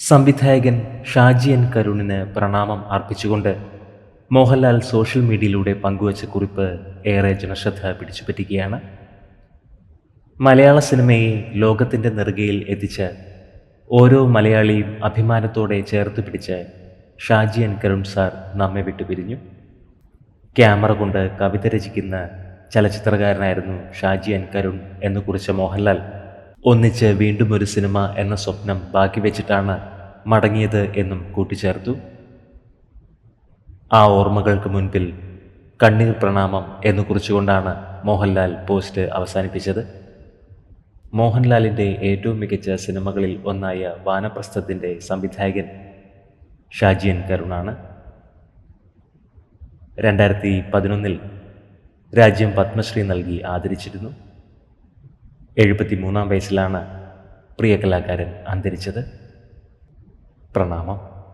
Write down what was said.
സംവിധായകൻ ഷാജി എൻ കരുണിന് പ്രണാമം അർപ്പിച്ചുകൊണ്ട് മോഹൻലാൽ സോഷ്യൽ മീഡിയയിലൂടെ പങ്കുവച്ച കുറിപ്പ് ഏറെ ജനശ്രദ്ധ പിടിച്ചുപറ്റുകയാണ് മലയാള സിനിമയെ ലോകത്തിന്റെ നെറുകയിൽ എത്തിച്ച് ഓരോ മലയാളിയും അഭിമാനത്തോടെ ചേർത്ത് പിടിച്ച് ഷാജി എൻ കരുൺ സാർ നമ്മെ വിട്ടുപിരിഞ്ഞു ക്യാമറ കൊണ്ട് കവിത രചിക്കുന്ന ചലച്ചിത്രകാരനായിരുന്നു ഷാജി എൻ കരുൺ എന്ന് കുറിച്ച മോഹൻലാൽ ഒന്നിച്ച് വീണ്ടും ഒരു സിനിമ എന്ന സ്വപ്നം ബാക്കി വെച്ചിട്ടാണ് മടങ്ങിയത് എന്നും കൂട്ടിച്ചേർത്തു. ആ ഓർമ്മകൾക്ക് മുൻപിൽ കണ്ണീർ പ്രണാമം എന്ന് കുറിച്ചുകൊണ്ടാണ് മോഹൻലാൽ പോസ്റ്റ് അവസാനിപ്പിച്ചത്. മോഹൻലാലിന്റെ ഏറ്റവും മികച്ച സിനിമകളിൽ ഒന്നായ വാനപ്രസ്ഥത്തിന്റെ സംവിധായകൻ ഷാജിയൻ കരുണാണ്. രണ്ടായിരത്തി പതിനൊന്നിൽ രാജ്യം പത്മശ്രീ നൽകി ആദരിച്ചിരുന്നു. എഴുപത്തി മൂന്നാം വയസ്സിലാണ് പ്രിയ കലാകാരൻ അന്തരിച്ചത്. പ്രണാമം.